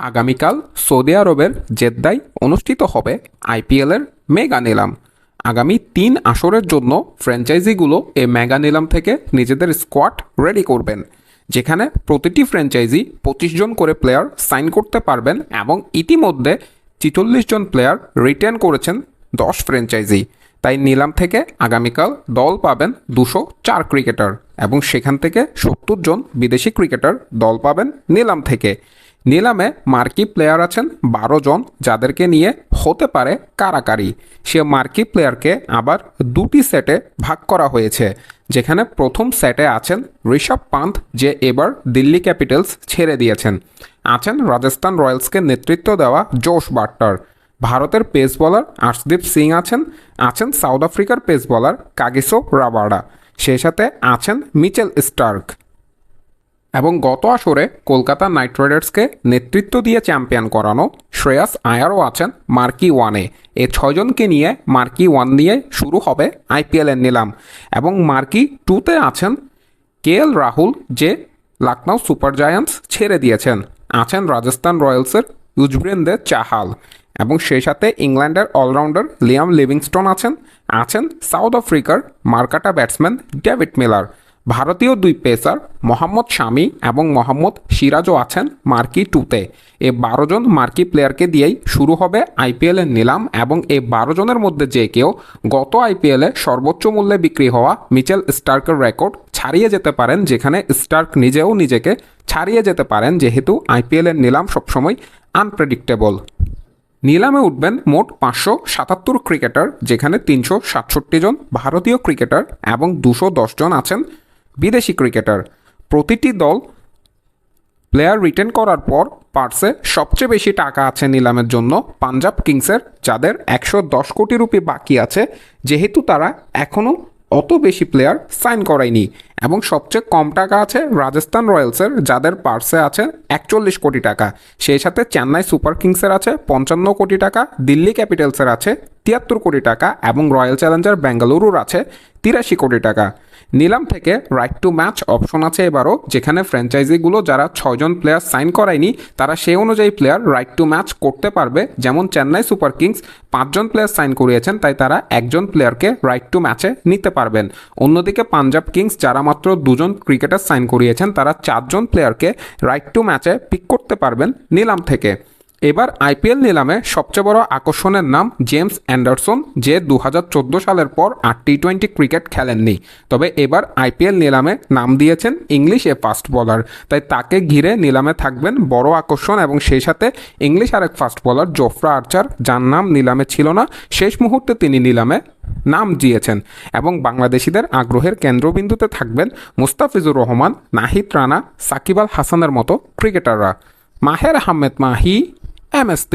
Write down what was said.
আগামীকাল সৌদি আরবের জেদ্দায় অনুষ্ঠিত হবে আইপিএলের মেগা নিলাম। আগামী তিন আসরের জন্য ফ্র্যাঞ্চাইজিগুলো এই মেগা নিলাম থেকে নিজেদের স্কোয়াড রেডি করবেন, যেখানে প্রতিটি ফ্র্যাঞ্চাইজি পঁচিশ জন করে প্লেয়ার সাইন করতে পারবেন এবং ইতিমধ্যে ছিচল্লিশ জন প্লেয়ার রিটার্ন করেছেন দশ ফ্র্যাঞ্চাইজি। তাই নিলাম থেকে আগামীকাল দল পাবেন দুশো চার ক্রিকেটার এবং সেখান থেকে সত্তর জন বিদেশি ক্রিকেটার দল পাবেন নিলাম থেকে। নিলামে মার্কি প্লেয়ার আছেন বারো জন, যাদেরকে নিয়ে হতে পারে কারাকারি। সে মার্কি প্লেয়ারকে আবার দুটি সেটে ভাগ করা হয়েছে, যেখানে প্রথম সেটে আছেন ঋষভ পান্থ, যে এবার দিল্লি ক্যাপিটালস ছেড়ে দিয়েছেন। আছেন রাজস্থান রয়্যালসকে নেতৃত্ব দেওয়া জোশ বাট্টার। ভারতের পেস বোলার আর্শদীপ সিং আছেন আছেন সাউথ আফ্রিকার পেস বোলার কাগিসো রাবাডা। সেই সাথে আছেন মিচেল স্টার্ক। এবং গত আসরে কলকাতা নাইট রাইডার্সকে নেতৃত্ব দিয়ে চ্যাম্পিয়ন করানো শ্রেয়াস আয়ারও আছেন মার্কি ওয়ানে। এ ছয়জনকে নিয়ে মার্কি ওয়ান দিয়ে শুরু হবে আইপিএলের নিলাম এবং মার্কি টুতে আছেন কে এল রাহুল যে লখনৌ সুপার জায়ান্টস ছেড়ে দিয়েছেন। আছেন রাজস্থান রয়্যালসের ইউজব্রেন্দে চাহাল এবং সেই সাথে ইংল্যান্ডের অলরাউন্ডার লিয়াম লিভিংস্টন আছেন। আছেন সাউথ আফ্রিকার মার্কাটা ব্যাটসম্যান ডেভিড মিলার। ভারতীয় দুই পেসার মোহাম্মদ শামি এবং মোহাম্মদ সিরাজও আছেন মার্কি টুতে। এ বারো জন মার্কি প্লেয়ারকে দিয়েই শুরু হবে আইপিএলের নিলাম এবং এই বারো জনের মধ্যে যে কেউ গত আইপিএলে সর্বোচ্চ মূল্যে বিক্রি হওয়া মিচেল স্টার্কের রেকর্ড ছাড়িয়ে যেতে পারেন, যেখানে স্টার্ক নিজেও নিজেকে ছাড়িয়ে যেতে পারেন, যেহেতু আইপিএলের নিলাম সবসময় আনপ্রেডিক্টেবল নিলামে উঠবেন মোট পাঁচশো সাতাত্তর ক্রিকেটার, যেখানে তিনশো সাতষট্টি জন ভারতীয় ক্রিকেটার এবং দুশো জন আছেন বিদেশি ক্রিকেটার। প্রতিটি দল প্লেয়ার রিটেন করার পর পার্সে সবচেয়ে বেশি টাকা আছে নিলামের জন্য। পাঞ্জাব কিংসের যাদের একশো দশ কোটি রুপি বাকি আছে, যেহেতু তারা এখনও অত বেশি প্লেয়ার সাইন করায়নি। এবং সবচেয়ে কম টাকা আছে রাজস্থান রয়্যালসের, যাদের পার্সে আছে একচল্লিশ কোটি টাকা। সেই সাথে চেন্নাই সুপার কিংসের আছে পঞ্চান্ন কোটি টাকা, দিল্লি ক্যাপিটালসের আছে তিয়াত্তর কোটি টাকা এবং রয়্যাল চ্যালেঞ্জার বেঙ্গালুরুর আছে তিরাশি কোটি টাকা। নিলাম থেকে রাইট টু ম্যাচ অপশন আছে এবারও, যেখানে ফ্র্যাঞ্চাইজিগুলো যারা ছয়জন প্লেয়ার সাইন করায়নি, তারা সেই অনুযায়ী প্লেয়ার রাইট টু ম্যাচ করতে পারবে। যেমন চেন্নাই সুপার কিংস পাঁচজন প্লেয়ার সাইন করিয়েছেন, তাই তারা একজন প্লেয়ারকে রাইট টু ম্যাচে নিতে পারবেন। অন্যদিকে পাঞ্জাব কিংস যারা মাত্র দুজন ক্রিকেটার সাইন করিয়েছেন। তারা চারজন প্লেয়ারকে রাইট টু ম্যাচে পিক করতে পারবেন নিলাম থেকে। এবার আইপিএল নিলামে সবচেয়ে বড় আকর্ষণের নাম জেমস অ্যান্ডারসন, যে দু হাজার চোদ্দ সালের পর আর টি টোয়েন্টি ক্রিকেট খেলেননি। তবে এবার আইপিএল নিলামে নাম দিয়েছেন ইংলিশ এ ফাস্ট বলার তাই তাকে ঘিরে নিলামে থাকবেন বড় আকর্ষণ এবং সেই সাথে ইংলিশ আরেক ফাস্ট বলার জোফরা আর্চার যার নাম নিলামে ছিল না। শেষ মুহূর্তে তিনি নিলামে নাম দিয়েছেন এবং বাংলাদেশিদের আগ্রহের কেন্দ্রবিন্দুতে থাকবেন মুস্তাফিজুর রহমান, নাহিদ রানা, সাকিব আল হাসানের মতো ক্রিকেটাররা। Maher Ahmed Mahi, M S